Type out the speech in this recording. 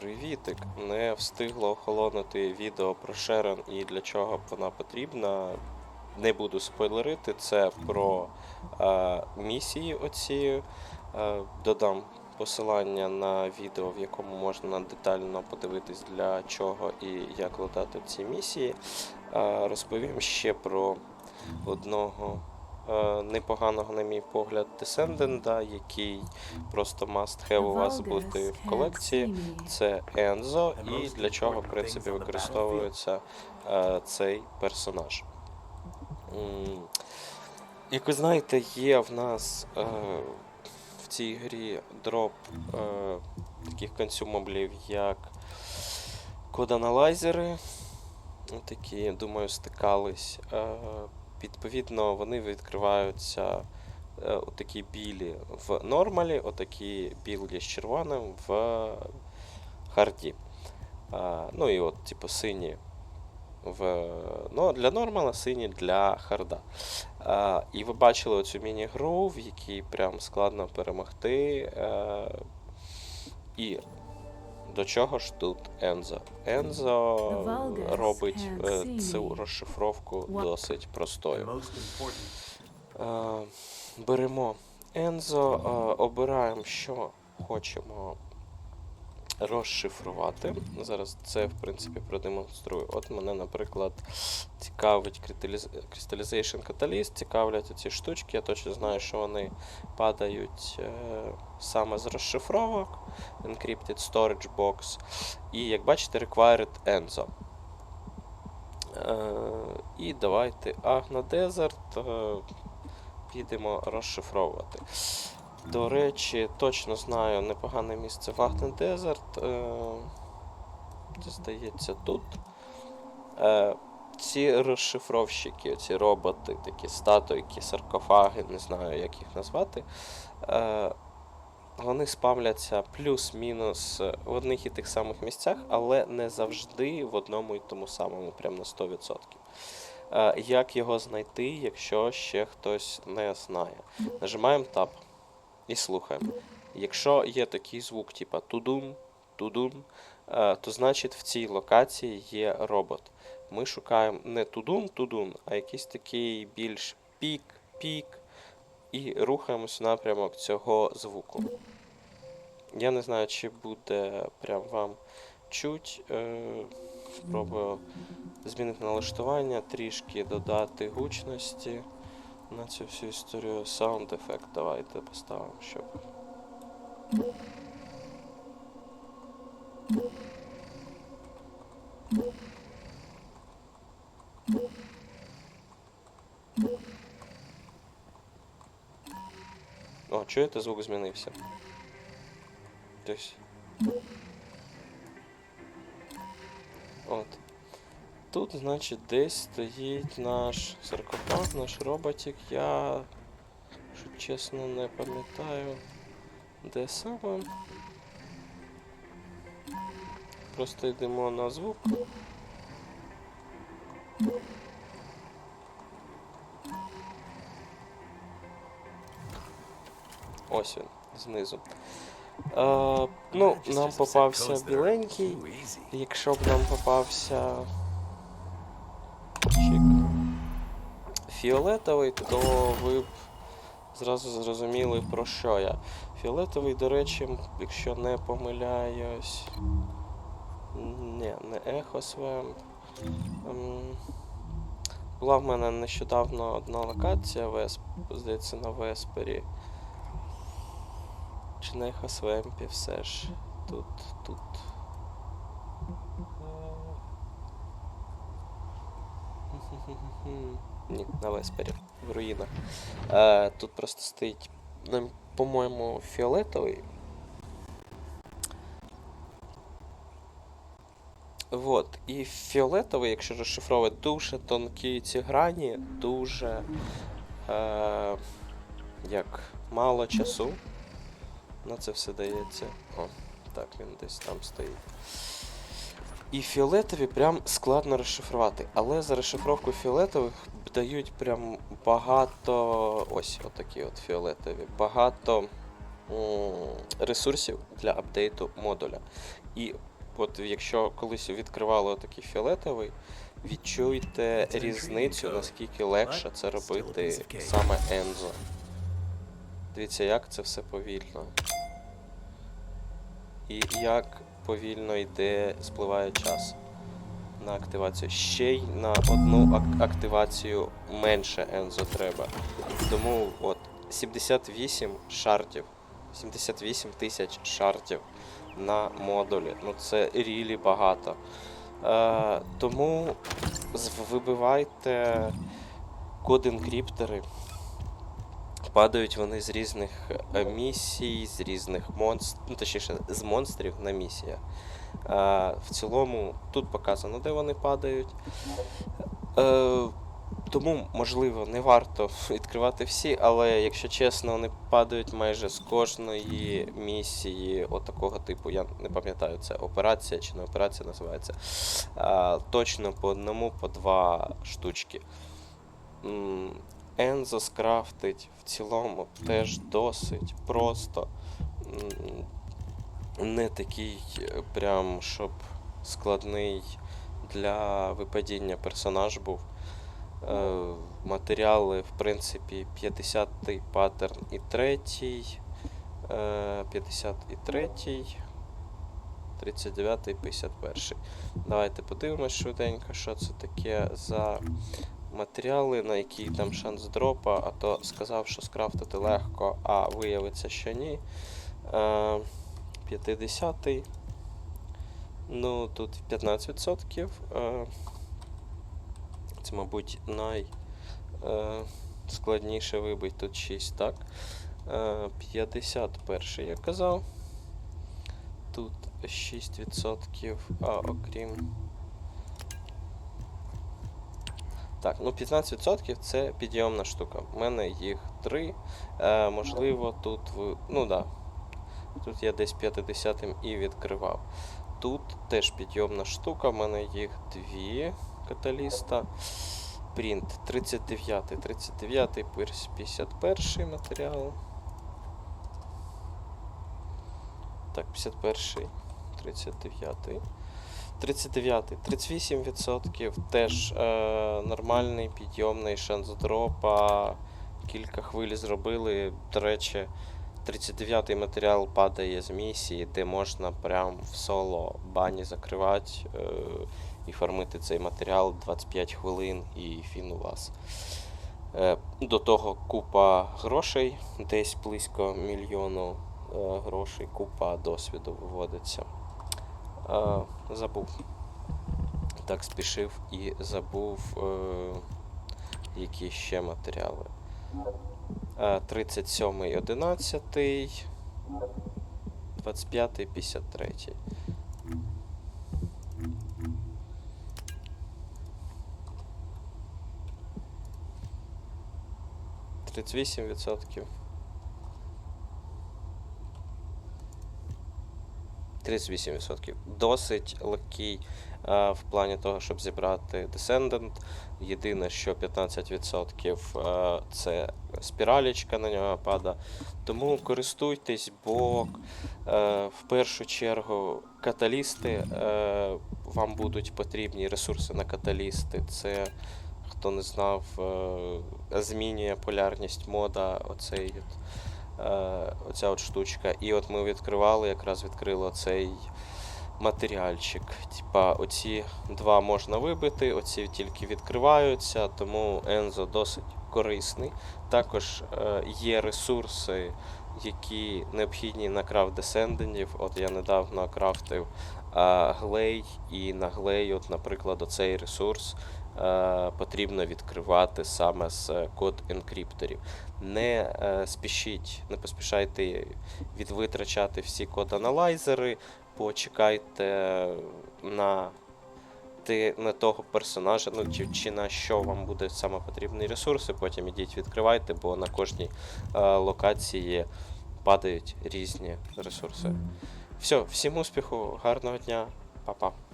Привітик! Не встигло охолонути відео про Шерон і для чого вона потрібна. Не буду спойлерити, це про е, місії оці. Е, додам посилання на відео, в якому можна детально подивитись для чого і як летати ці місії. Е, розповім ще про одного непоганого, на мій погляд, десендента, який просто must have у вас бути в колекції. Це Ензо, і для чого, в принципі, використовується е, цей персонаж. Як ви знаєте, є в нас е, в цій грі дроп е, таких консюмаблів, як коданалайзери. Такі, думаю, стикались. Е, відповідно, вони відкриваються е, отакі білі в нормалі, отакі білі з червоним в харді. Ну і от, типу, сині в, ну, для нормала, сині для харда. А, і ви бачили оцю міні-гру, в якій прям складно перемогти. А, і до чого ж тут Ензо? Ензо робить е, цю розшифровку досить простою. Е, беремо Ензо, е, обираємо, що хочемо розшифрувати. Зараз це, в принципі, продемонструю. От мене, наприклад, цікавить Crystallization Catalyst, цікавлять ці штучки. Я точно знаю, що вони падають е, саме з розшифровок. Encrypted Storage Box. І, як бачите, Required Enzo. Е, і давайте Agna Desert. Е, підемо розшифровувати. До речі, точно знаю непогане місце Вагнен Дезерт. Це здається тут. Е, ці розшифровщики, ці роботи, такі статуйки, саркофаги, не знаю, як їх назвати. Е, вони спавляться плюс-мінус в одних і тих самих місцях, але не завжди в одному і тому самому, прям на 100%. Е, Як його знайти, якщо ще хтось не знає? Нажимаємо Tab і слухаємо. Якщо є такий звук, типа тудум, тудум, е, то значить в цій локації є робот. Ми шукаємо не тудум, тудум, а якийсь такий більш пік, пік, і рухаємось в напрямок цього звуку. Я не знаю, чи буде прям вам чуть. Е, спробую змінити налаштування, трішки додати гучності на цю всю історію. Sound ефект давайте поставимо, щоб. О, чуєте, звук змінився. Тобто. От. Тут, значить, десь стоїть наш саркофаг, наш роботик. Я, що чесно, не пам'ятаю, де саме. Просто йдемо на звук. Ось він, знизу. Е, ну, нам попався біленький. Якщо б нам попався фіолетовий, то ви б зразу зрозуміли про що я. Фіолетовий, до речі, якщо не помиляюсь. Ні, не Ехосвемп. Ем, Була в мене нещодавно одна локація, Весп, здається, на Веспері. Чи на Ехосвемпі все ж. Тут, тут. Ні, на Веспері, в руїнах. Е, тут просто стоїть, ну, по-моєму, фіолетовий. Вот. І фіолетовий, якщо розшифровувати, дуже тонкі ці грані, дуже е, як мало часу. На це все дається. О, так, він десь там стоїть. І фіолетові прям складно розшифрувати. Але за розшифровку фіолетових дають прям багато. Ось отакі от фіолетові. Багато ресурсів для апдейту модуля. І от якщо колись відкривали такий фіолетовий, відчуйте різницю, наскільки легше це робити саме Enzo. Дивіться, як це все повільно. І як повільно йде, спливає час на активацію. Ще й на одну ак- активацію менше Ензо треба. Тому от 78 шартів. 78 тисяч шартів на модулі. Ну це рілі багато. Е, тому вибивайте код інкриптори. Падають вони з різних е, місій, з різних монстрів, ну точніше, з монстрів на місіях. В цілому тут показано, де вони падають. Е, тому, можливо, не варто відкривати всі, але якщо чесно, вони падають майже з кожної місії отакого типу. Я не пам'ятаю, це операція чи не операція називається. Е, точно по одному, по два штучки. Ензо скрафтить в цілому теж досить просто. Не такий е, прям, щоб складний для випадіння персонаж був. Е, Матеріали, в принципі, 50-й паттерн і третій, е, 53-й, 39-й, 51-й. Давайте подивимось швиденько, що це таке за матеріали, на які там шанс дропа, а то сказав, що скрафтити легко, а виявиться, що ні. Е, 50-й. Ну, тут 15%. Е, це, мабуть, най е, вибить тут 6, так? Е, 51 я казав. Тут 6%, а окрім. Так, ну 15% це підйомна штука. У мене їх 3. Е, можливо, тут ви. Ну да. Тут я десь 50 і відкривав. Тут теж підйомна штука, в мене їх дві каталіста. Принт 39, 39, 51 матеріал. Так, 51, 39. 39, 38%. Теж е, нормальний підйомний шанс дропа. Кілька хвиль зробили. До речі, 39-й матеріал падає з місії, де можна прям в соло бані закривати е, і фармити цей матеріал 25 хвилин і фін у вас. Е, до того купа грошей, десь близько мільйону е, грошей, купа досвіду виводиться. Забув. Так спішив і забув, е, які ще матеріали. Е, 37, 11, 25, 53. Тридцять вісім відсотків. 38%. Досить легкий е, в плані того, щоб зібрати Descendant. Єдине, що 15% е, це спіралічка на нього пада. Тому користуйтесь, бо е, в першу чергу каталісти вам будуть потрібні ресурси на каталісти. Це хто не знав, змінює полярність мода. Оцей оця от штучка. І от ми відкривали, якраз відкрили оцей матеріальчик. Типа, оці два можна вибити, оці тільки відкриваються, тому Ензо досить корисний. Також е, є ресурси, які необхідні на крафт десендентів. От я недавно крафтив е, глей, і на глей, от, наприклад, оцей ресурс е, потрібно відкривати саме з е, код енкрипторів. Не е, спішіть, не поспішайте відвитрачати всі код-аналайзери, почекайте на на того персонажа, ну чи, чи на що вам буде саме потрібні ресурси, потім ідіть відкривайте, бо на кожній е, локації падають різні ресурси. Все, всім успіху, гарного дня, па-па.